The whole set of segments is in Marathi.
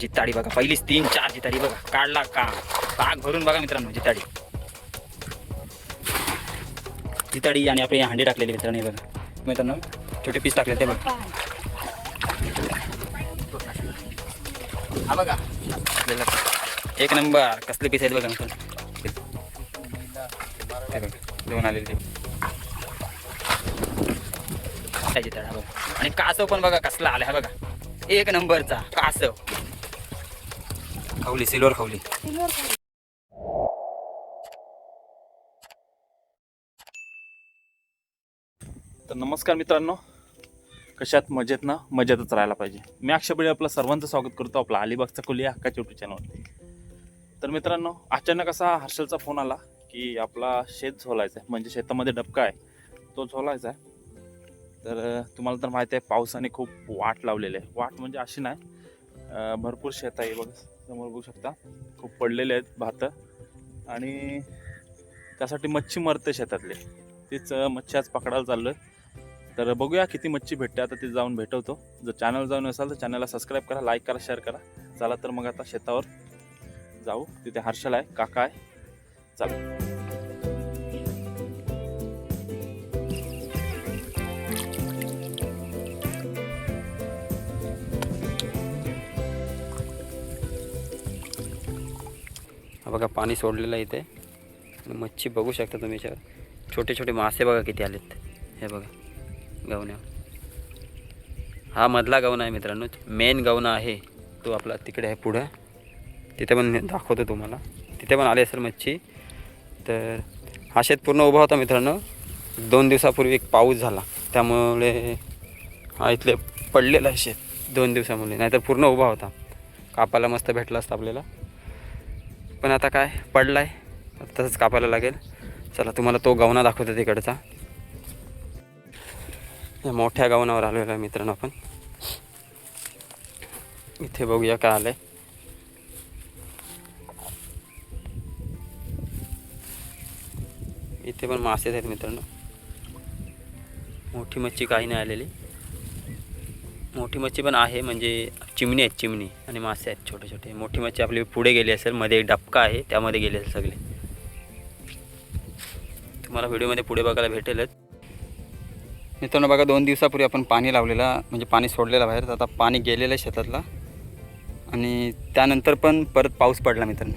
जित्ताडी बघा. पहिलीच तीन चार जिताडी बघा. काढला का? पाक भरून बघा मित्रांनो जिताडी. जिताडी आणि आपले हांडे टाकलेले मित्रांनो बघा. मित्रांनो छोटे पीस टाकले ते बघा. हा बघा. एक नंबर. कसले पीस आहेत बघा मित्रांनो. ते बघा दोन आलेले ते. काय जिताडा बघा. आणि कासव पण बघा कसला आला हा बघा. एक नंबरचा कासव. खावली सिल्वर खावली. तर नमस्कार मित्रांनो. कशात मजेत ना? मजेतच राहायला पाहिजे. मी अक्षबळी आपलं सर्वांचं स्वागत करतो आपला अलिबागचा खुली या हक्काच्या युट्यूब चॅनलवरती तर मित्रांनो अचानक असा हर्षलचा फोन आला की आपला शेत झोलायचा आहे म्हणजे शेतामध्ये डबका आहे. तो झोलायचा आहे तर तुम्हाला तर माहिती आहे पावसाने खूप वाट लावलेली आहे. वाट म्हणजे अशी नाही. भरपूर शेत आहे बघा. समोर बघू शकता. खूप पडलेले आहेत भातं. आणि त्यासाठी मच्छी मरते शेतातले. तीच मच्छी आज पकडायला चाललोय. तर बघूया किती मच्छी भेटते. आता ते जाऊन भेटवतो. जर चॅनल जाऊन असाल तर चॅनलला सबस्क्राईब करा लाईक करा शेअर करा. चला तर मग आता शेतावर जाऊ. तिथे हर्षल आहे काका आहे. चला. बघा पाणी सोडलेलं आहे इथे. आणि मच्छी बघू शकता तुम्ही याच्यावर. छोटे छोटे मासे बघा किती आलेत. हे बघा गवण्या. हा मधला गवना आहे मित्रांनो. मेन गवना आहे तो आपला तिकडे आहे पुढं. तिथे पण दाखवतो तुम्हाला. तिथे पण आले असेल मच्छी. तर हा शेत पूर्ण उभा होता मित्रांनो. दोन दिवसापूर्वी एक पाऊस झाला. त्यामुळे हा इथले पडलेला आहे शेत दोन दिवसामुळे. नाहीतर पूर्ण उभा होता. कापायला मस्त भेटला असता आपल्याला. पण आता काय? पडला आहे तसंच कापायला लागेल. चला तुम्हाला तो गवना दाखवतो तिकडचा. या मोठ्या गवनावर आलेलो आहे मित्रांनो आपण. इथे बघूया काय आलंय. इथे पण मासेच आहेत मित्रांनो. मोठी मच्छी काही नाही आलेली. मोठी मच्छी पण आहे म्हणजे चिमणी आहेत चिमणी आणि मासे आहेत छोटे छोटे. मोठी मच्छी आपली पुढे गेली असेल मध्ये एक डबका आहे त्यामध्ये गेले असेल सगळे. तुम्हाला व्हिडिओमध्ये पुढे बघायला भेटेलच. मित्रांनो बघा दोन दिवसापूर्वी आपण पाणी लावलेला म्हणजे पाणी सोडलेलं बाहेर. तर आता पाणी गेलेलं आहे शेतातला. आणि त्यानंतर पण परत पाऊस पडला मित्रांनो.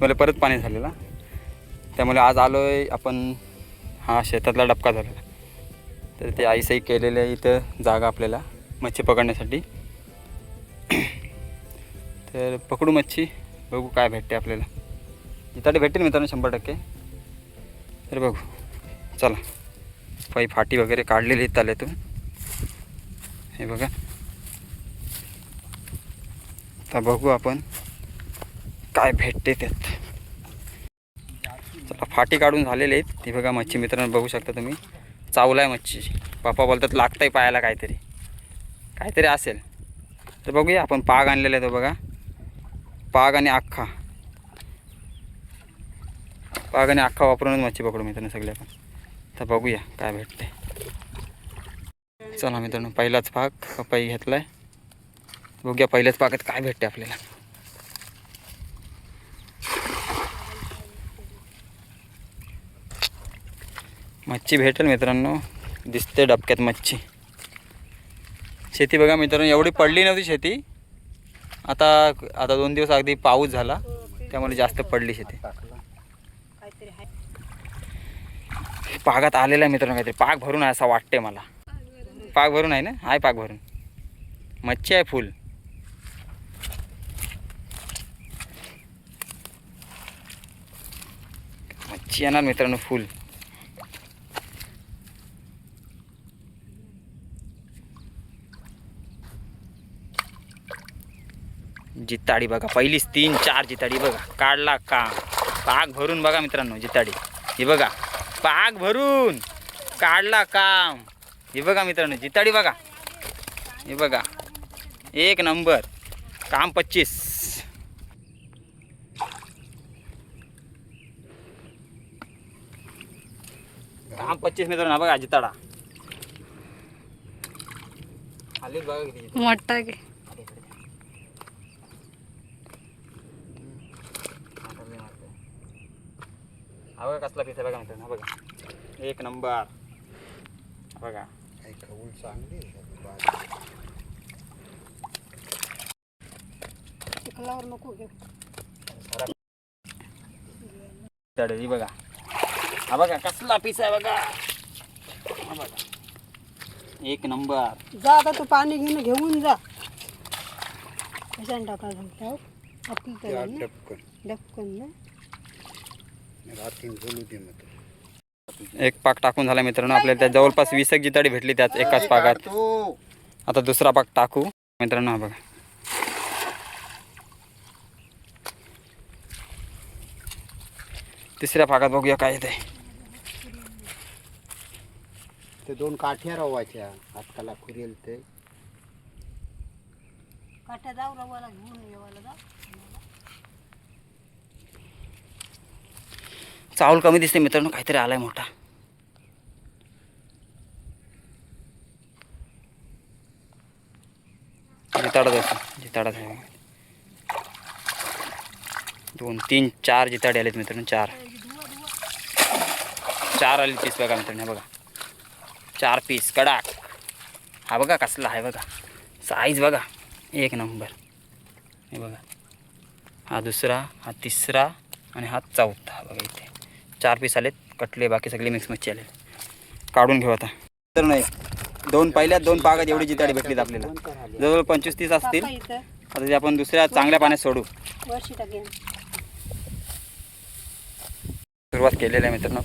मला परत पाणी झालेला. त्यामुळे आज आलो आहे आपण हा शेतातला डबका झालेला. तर ते आईसाई केलेलं आहे इथं जागा आपल्याला. मच्छी पकडण्यासाठी. तर पकडू मच्छी बघू काय भेटते आपल्याला. इथं भेटेल मित्रांनो शंभर टक्के. तर बघू चला. पाई फाटी वगैरे काढलेली आहेत त्यातून हे बघा. आता बघू आपण काय भेटते त्यात. चला फाटी काढून झालेले आहेत. ती बघा मच्छी मित्रांनो बघू शकता तुम्ही. चावला आहे मच्छी. पप्पा बोलतात लागतंय पायाला काहीतरी. काहीतरी असेल. तर बघूया आपण पाग आणलेला आहे तो बघा. पाग आणि अख्खा पाग आणि अख्खा वापरूनच मच्छी पकडू मित्रांनो सगळे आपण. तर बघूया काय भेटते चला मित्रांनो पहिलाच पाक पपई घेतला आहे बघूया पहिल्याच पाकात काय भेटते आपल्याला. मच्छी भेटेल मित्रांनो. दिसते डबक्यात मच्छी. शेती बघा मित्रांनो एवढी पडली नव्हती शेती. आता आता दोन दिवस अगदी पाऊस झाला त्यामुळे जास्त पडली शेती. पागात आलेला आहे मित्रांनो काहीतरी. पाक भरून आहे असं वाटते मला. पाक भरून आहे ना? आहे पाक भरून. मच्छी आहे फुल. मच्छी येणार मित्रांनो फुल. जिताडी बघा पहिलीच तीन चार जिताडी बघा. काढला का? पाक भरून बघा मित्रांनो जिताडी. हे बघा पाक भरून. काढला काम. हे बघा मित्रांनो जिताडी बघा. हे बघा एक नंबर. काम पच्चीस. काम पच्चीस मित्रांनो बघा जिताडा. आलीच बघा किती मोठा हा बघा कसला पीस आहे बघा मित्रांनो हा बघा. एक नंबर. बघा. चिखलावर नको घेऊ. तडली बघा. हा बघा कसला पीस आहे बघा. हा बघा. एक नंबर. जा आता तू पाणी घेऊन घेऊन जा. कशाने टाका. सांगता आपली तर डबकन ना. एक पाक टाकून झाला मित्रांनो आपल्याला त्या जवळपास वीस एक जिताडी भेटली त्याच एकाच पाकात. आता दुसरा पाक टाकू. मित्रांनो हा बघा. तिसऱ्या पाकात बघूया काय येते ते दोन काठ्या रवायच्या. हातकाला खुरेल ते. काठ्या जाऊ रवाला घेऊन येवाला जा. चावल कमी दिसते मित्रांनो काहीतरी आलाय मोठा. जिताडाच जायचं जिताडा दोन तीन चार जिताडे आलेत मित्रांनो चार. चार आले पीस बघा मित्रांनो बघा. चार पीस कडाक. हा बघा कसला आहे बघा. साईज बघा. एक नंबर हे बघा. हा दुसरा हा तिसरा आणि हा चौथा बघा इथे. चार पीस आलेत. कटले बाकी सगळे मिक्स मच्छी आले काढून घेऊ आता. तर नाही दोन पहिल्या दोन पागात एवढी जिताडी भेटलीत आपल्याला. जवळजवळ पंचवीस तीस असतील. आता ते आपण दुसऱ्या चांगल्या पाण्यात सोडू. सुरुवात केलेली आहे मित्रांनो.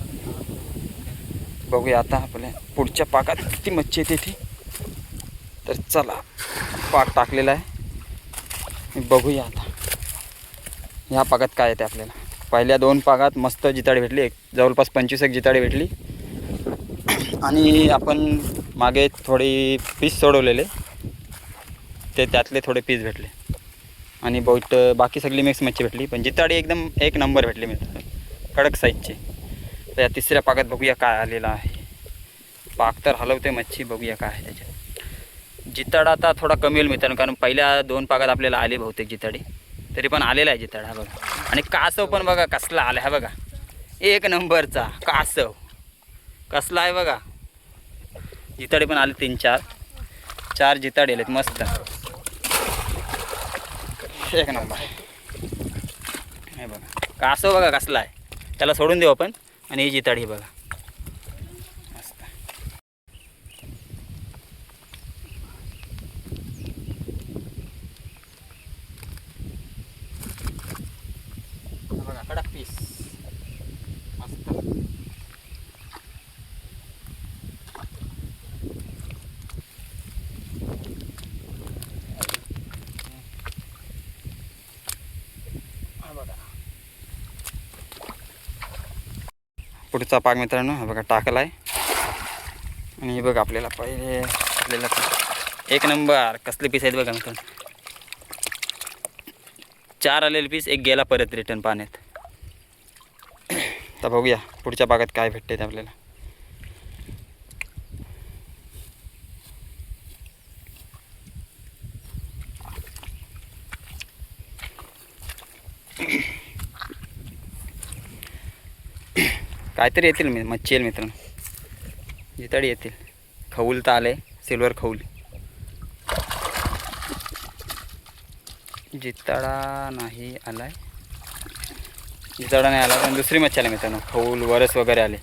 बघूया आता आपल्या पुढच्या पाकात किती मच्छी येते ती. तर चला पाक टाकलेला आहे. बघूया आता. ह्या पाकात काय येते आपल्याला. पहिल्या दोन पागात मस्त जिताडी भेटली. एक जवळपास पंचवीस एक जिताडी भेटली. आणि आपण मागे थोडी पीस सोडवलेले. ते त्यातले थोडे पीस भेटले. आणि बहुत बाकी सगळी मिक्स मच्छी भेटली. पण जिताडी एकदम एक नंबर भेटली मित्र. कडक साईजचे तर या तिसऱ्या पागात बघूया काय आलेला आहे. पाक तर हलवते मच्छी बघूया काय आहे त्याच्यात. जिताडा आता थोडा कमी होईल मित्रांनो कारण पहिल्या दोन पागात आपल्याला आली बहुतेक जिताडी. तरी पण आलेला आहे जिताडा हा बघा. आणि कासव पण बघा कसला आला आहे बघा. एक नंबरचा कासव. कसला आहे बघा. जिताडे पण आले तीन चार. चार जिताडे आलेत मस्त. एक नंबर. हे बघा. कासव बघा कसला आहे. त्याला सोडून देऊ आपण. आणि ही जिताडी बघा मस्त हा बघा कडक पीस मस्त हा बघा पुढचा पाक मित्रांनो हा बघा टाकला आहे आणि हे बघा आपल्याला पहिले आपल्याला एक नंबर कसले पीस आहेत बघा मित्रांनो. चार आलेले पीस एक गेला परत रिटर्न पाण्यात. तर बघूया पुढच्या भागात काय भेटते आपल्याला. काहीतरी येतील मी मच्छी येईल मित्रांनो. जिताडी येतील. खऊल तर आले सिल्वर खऊल. जिताडा नाही आलाय. जिताडा नाही आला पण दुसरी मच्छी आली मित्रांनो. खऊल वरस वगैरे आले.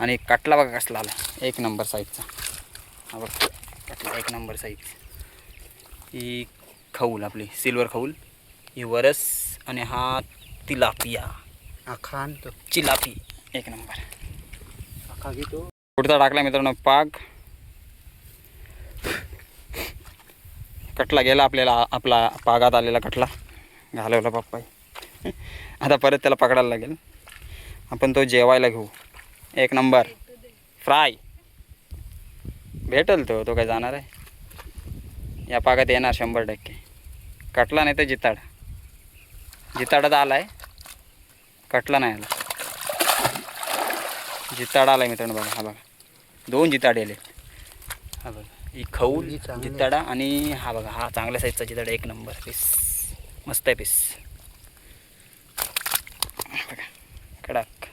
आणि काटला बघा कसला आला एक नंबर साईजचा हा बघ काटला एक नंबर साईज ही खऊल आपली सिल्वर खऊल. ही वरस आणि हा तिलापिया. आखान तो चिलापी. एक नंबर. पुढचा टाकला मित्रांनो पाग कटला गेला आपल्याला आपला पागात आलेला कटला. घालवला पप्पाई. आता परत त्याला पकडायला लागेल. आपण तो जेवायला घेऊ. एक नंबर. फ्राय. भेटेल तो तो काय जाणार आहे? या पागात येणार शंभर टक्के. कटला नाही तर जिताडा. जिताडा तर आला आहे कटला नाही आला. जिताडा आला आहे मित्रांनो बघा हा बघा. दोन जिताडे आले हा बघा ही खऊल जिताडा आणि हा बघा हा चांगल्या साईजचा जिताडा एक नंबर पीस मस्त आहे पीस बघा कडाक.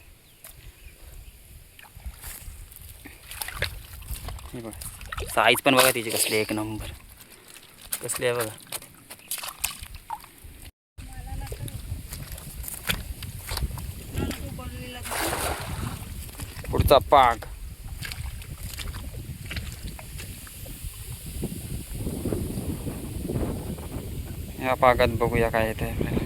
साईज पण बघा तिची कसली एक नंबर कसली आहे बघा. पुढचा पाग या पागात बघूया काय येते आपल्याला.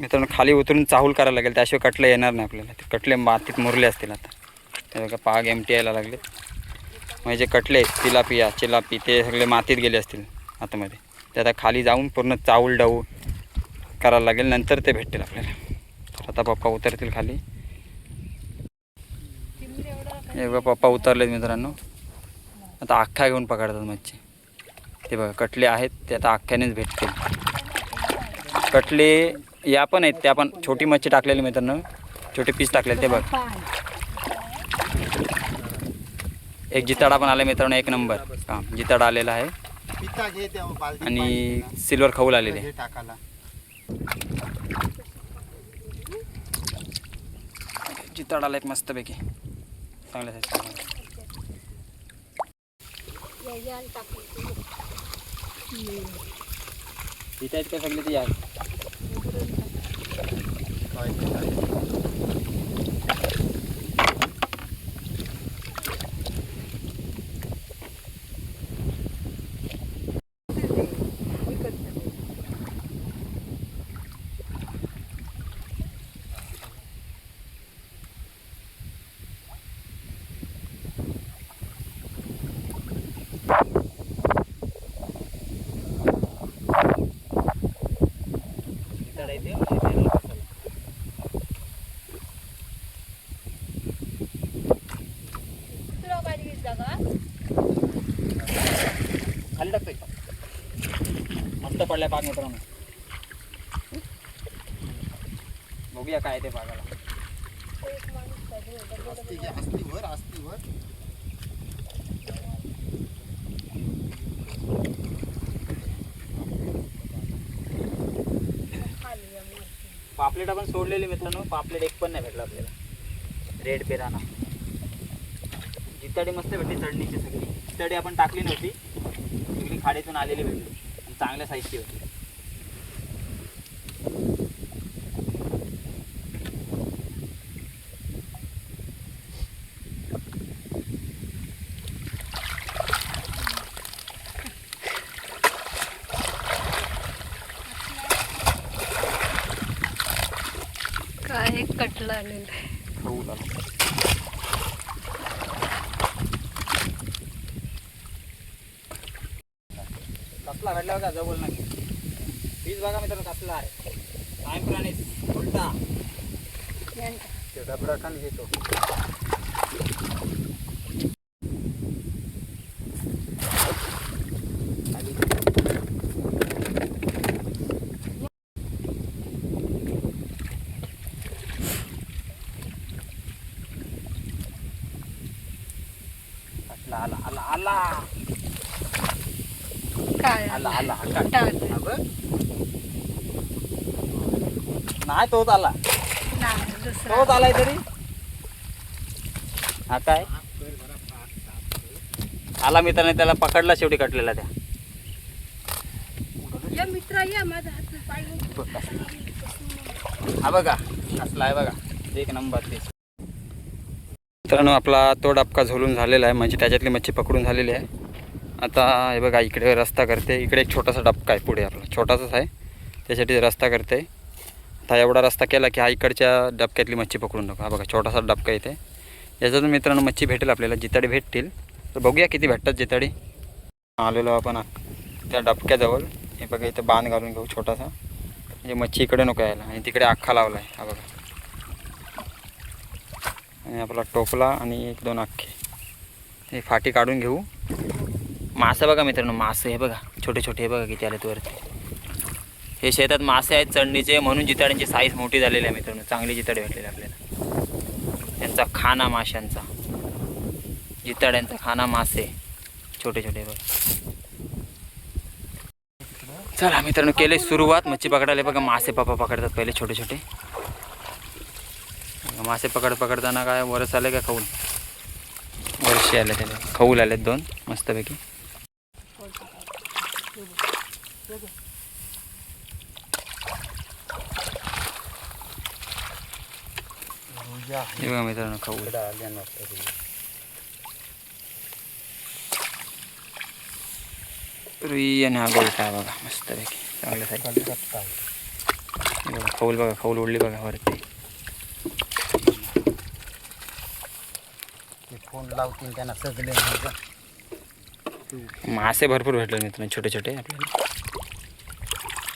मित्रांनो खाली उतरून चाहूल करायला लागेल त्याशिवाय कटले येणार नाही आपल्याला. ते कटले मातीत मुरले असतील आता. हे पाग एमटी यायला लागले. म्हणजे जे कटले तिलापिया चिलापी ते सगळे मातीत गेले असतील आतमध्ये. ते आता खाली जाऊन पूर्ण चावल डाऊ करायला लागेल नंतर ते भेटतील आपल्याला. तर आता पप्पा उतरतील खाली. हे बघा पप्पा उतरलेत मित्रांनो. आता अख्खा घेऊन पकडतात मच्छी. ते बघा कटले आहेत ते आता अख्ख्यानेच भेटतील. कटले या पण आहेत त्या पण छोटी मच्छी टाकलेली मित्रांनो. छोटे पीस टाकलेले ते बघ. एक जिताडा पण आला मित्रांनो एक नंबर. हाँ जिताडा आलेला आहे. आणि सिल्वर खऊल आलेले. हे जिताडा एक मस्तपैकी. चांगल्या साईज का सगळे ती आहे इथे. खाली टाकतोय मस्त पडलाय पाग मित्रांनो बघूया काय ते पागाला असती घे, असतीवर असतीवर पापलेट आपण सोडलेली मित्रांनो. पापलेट एक पण नाही भेटला आपल्याला. रेड पेराना जितडी मस्त भेटली चढणीची सगळी. जितडी आपण टाकली नव्हती. सगळी खाडीतून आलेली भेटली. आणि चांगल्या साईजची होती काय आहे खाऊ कसला घडला बघा जवळ नाही. पीस बघा मित्रांनो कसला आहे. काय प्राणी उलटा. डबरा खान घेतो कसला आला आला आला काय आला आला हा काय? मोठा आला. हा बघ. नाही तोच आला तोच आलाय तरी? हा काय? आला मित्राने त्याला पकडला शेवटी कटलेला त्या. हा बघा. असला आहे बघा. एक नंबर ते. मित्रांनो आपला तो डबका झोलून झालेला आहे. म्हणजे त्याच्यातली मच्छी पकडून झालेली आहे. आता हे बघा इकडे रस्ता करते. इकडे एक छोटासा डबका आहे पुढे आपला. छोटासाच आहे. त्यासाठी रस्ता करते. आता एवढा रस्ता केला की हा इकडच्या डबक्यातली मच्छी पकडून टाकू हा बघा छोटासा डबका इथे. याच्यातून मित्रांनो मच्छी भेटेल आपल्याला. जिताडी भेटतील. तर बघूया किती भेटतात जिताडी. आलेलो आपण त्या डबक्याजवळ. हे बघा इथे बांध घालून घेऊ छोटासा. म्हणजे मच्छी इकडे नको यायला. आणि तिकडे अख्खा लावला आहे हा बघा. आणि आपला टोपला आणि एक दोन अख्खे हे फाटी काढून घेऊ. मासे बघा मित्रांनो मासे हे बघा छोटे छोटे हे बघा किती आलेत वरती. हे शेतात मासे आहेत चढणीचे म्हणून जिताड्यांची साईज मोठी झालेली आहे मित्रांनो चांगली जिताडे भेटलेली आपल्याला. त्यांचा खाना माशांचा. जिताड्यांचा खाना मासे. छोटे छोटे बघा. चला मित्रांनो केले सुरुवात. मच्छी पकडायला बघा मासे पापा पकडतात पहिले छोटे छोटे. मासे पकड पकडताना काय वरस आले का खाऊन? वरशी आले त्याला. खऊल आलेत दोन मस्तपैकी. मित्रांनो खाऊ. रुई आणि हा गोलटा बघा मस्तपैकी चांगल्या साईज बघा खौल बघा खौल उडली बघा वरती. फोन लावतील त्यांना सजले मासे भरपूर भेटले मित्रांनो छोटे छोटे आपल्याला.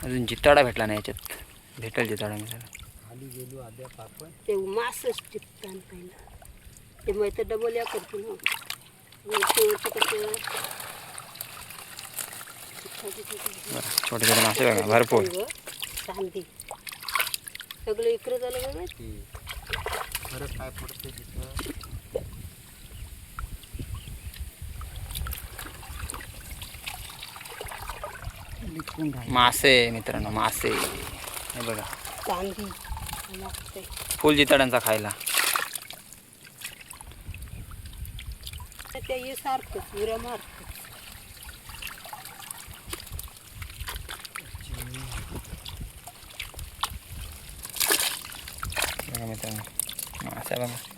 अजून जिताडा भेटला नाही याच्यात. भेटेल जिताडा मित्रांनो. ते मासच टिपतान पहिला. ते मग. तर डबल या करतो छोटे छोटे मासे बघा भरपूर. चांदी. सगळं इकडे झालं बघा काय पडते तिथं? मासे मित्रांनो मासे. हे बघा. चांदी. फुल जिताड्यांचा खायला. मित्रांनो. मासे बघा.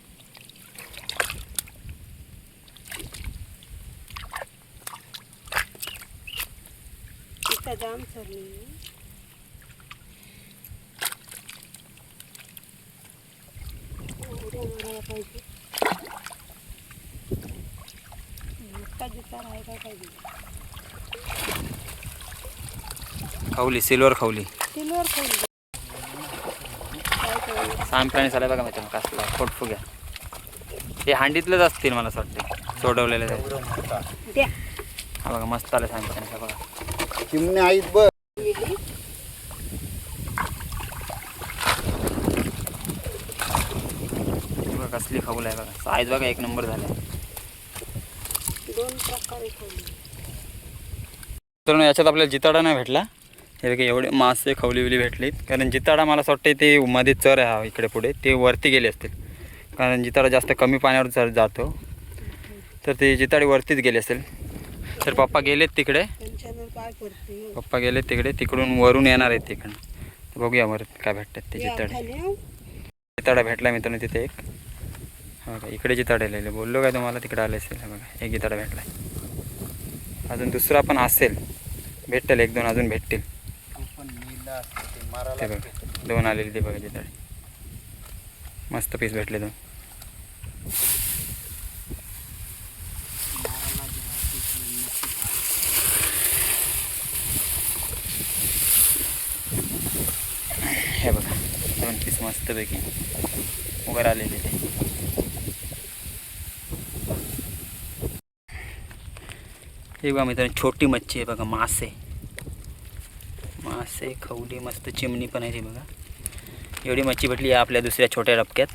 सरली उड्या मारायला पाहिजे. मोठा खावली सिल्वर खावली किलोवर खाली काय करायचं सांप्राणी झाला बघा मित्रांनो कसला फोटफुग्या हे हांडीतलेच असतील मला असं वाटते सोडवलेले हा बघा मस्त आलं सांप्राणीचा चिमणे आहेत बघ. हे कसली खाऊल आहे बघा. साईज बघा एक नंबर झाले दोन प्रकारे खाली मित्रांनो याच्यात आपल्याला जिताडा नाही भेटला. हे बघा एवढे मासे खवली विली भेटलीत. कारण जिताडा मला असं वाटतं ते मध्ये चर आहे हा इकडे पुढे. ते वरती गेले असतील. कारण जिताडा जास्त कमी पाण्यावर चर जातो तर ते जिताडे वरतीच गेले असेल. तर पप्पा गेलेत तिकडे? पप्पा गेलेत तिकडे तिकडून वरून येणार आहेत तिकडं तर बघूया वर काय भेटतात ते हो. जिताडा भेटला मित्रांनो तिथे एक. हा बघा इकडे जिताडे लिहिले. बोललो काय तुम्हाला तिकडे आले असेल? बघा एक जिताडा भेटला. अजून दुसरा पण असेल. भेटेल एक दोन अजून भेटतील. तो बघा दोन आलेले ते बघा जिताडे मस्त पीस भेटले दोन हे बघा दोन पीस मस्तपैकी उगर आलेले ते. हे बघा मित्रांनो छोटी मच्छी आहे बघा मासे. मासे खवली मस्त चिमणी पण आहे ती बघा. एवढी मच्छी भेटली आहे आपल्या दुसऱ्या छोट्या डबक्यात.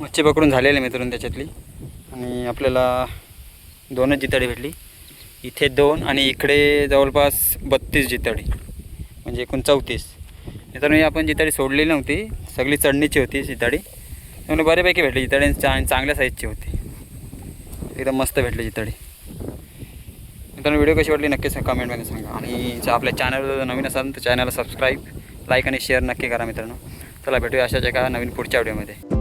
मच्छी पकडून झालेली मित्रांनो त्याच्यातली. आणि आपल्याला दोनच जिताडी भेटली. इथे दोन आणि इकडे जवळपास बत्तीस जिताडी. म्हणजे एकूण चौतीस. मित्रांनो ही आपण जिताडी सोडलेली नव्हती सगळी चढणीची होती जिताडी त्यामुळे बऱ्यापैकी भेटली जिताडी चा चांगल्या साईजची होती. एकदम मस्त भेटली जिताडी मित्रांनो व्हिडिओ कशी वाटली नक्कीच कमेंटमध्ये सांगा. आणि आपल्या चॅनल नवीन असाल तर चॅनलला सबस्क्राईब लाईक आणि शेअर नक्की करा मित्रांनो. चला भेटूया अशाच एका नवीन पुढच्या व्हिडिओमध्ये